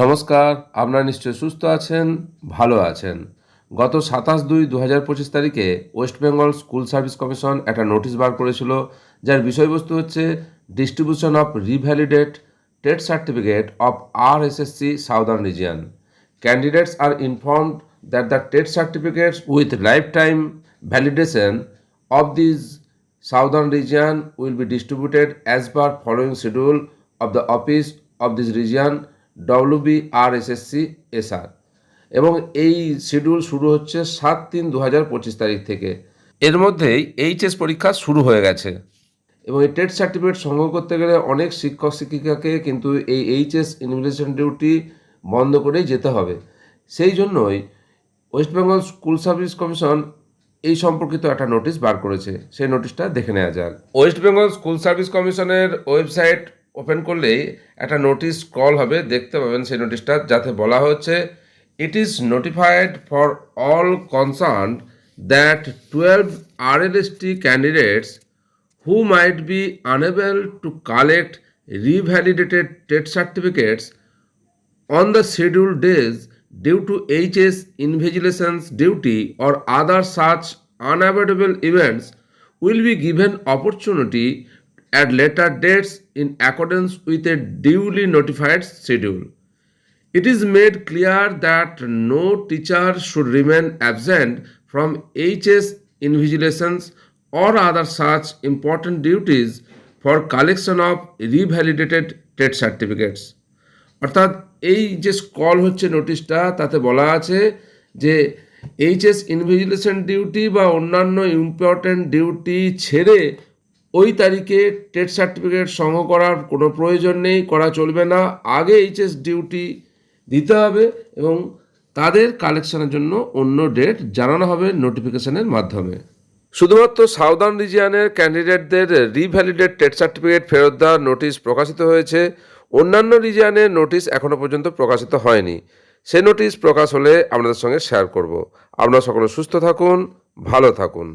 নমস্কার, আপনারা নিশ্চয়ই সুস্থ আছেন, ভালো আছেন। গত সাতাশ দুই দু হাজার পঁচিশ তারিখে West Bengal school service commission একটা নোটিশ বার করেছিল, যার বিষয়বস্তু হচ্ছে distribution of revalidate TET certificate of our SSC southern region. Candidates are informed that the TET certificates with life time validation of these southern region will be distributed as per following schedule of the office of this region WBRSSC SR এবং এই schedule শুরু হচ্ছে সাত তিন দু হাজার পঁচিশ তারিখ থেকে। এর মধ্যেই এইচএস পরীক্ষা শুরু হয়ে গেছে। এবং এই টেট সার্টিফিকেট সংগ্রহ করতে গেলে অনেক শিক্ষক শিক্ষিকাকে কিন্তু এই এইচএস ইনভিটেশন ডিউটি বন্ধ করেই যেতে হবে। সেই জন্যই West Bengal school service commission এই সম্পর্কিত একটা নোটিশ বার করেছে। সেই নোটিশটা দেখে নেওয়া যাক। ওয়েস্ট বেঙ্গল স্কুল সার্ভিস কমিশনের ওয়েবসাইট ওপেন করলেই একটা নোটিশ কল হবে, দেখতে পাবেন সেই নোটিশটা, যাতে বলা হচ্ছে it is notified for all concern that twelve R L candidates who might be unable to collect revalidated TET certificates on the schedule days due to H S invigilations duty or other search unavoidable events will be given opportunity at later dates in accordance with a duly notified schedule. It is made clear that no teacher should remain absent from HS invigilations or other such important duties for collection of revalidated TET certificates. অর্থাৎ এই যে call হচ্ছে নোটিশটা তাতে বলা আছে যে HS invigilation duty বা অন্যান্য ইম্পর্ট্যান্ট ডিউটি ছেড়ে ওই তারিখে টেট সার্টিফিকেট সংগ্রহ করার কোনো প্রয়োজন নেই, করা চলবে না। আগে এইচএস ডিউটি দিতে হবে এবং তাদের কালেকশনের জন্য অন্য ডেট জানানো হবে নোটিফিকেশনের মাধ্যমে। শুধুমাত্র সাউদার্ন রিজিয়নের ক্যান্ডিডেটদের রিভ্যালিডেট টেট সার্টিফিকেট ফেরত দেওয়ার নোটিশ প্রকাশিত হয়েছে। অন্যান্য রিজিয়নের নোটিশ এখনও পর্যন্ত প্রকাশিত হয়নি। সে নোটিশ প্রকাশ হলে আপনাদের সঙ্গে শেয়ার করব। আপনারা সকলে সুস্থ থাকুন, ভালো থাকুন।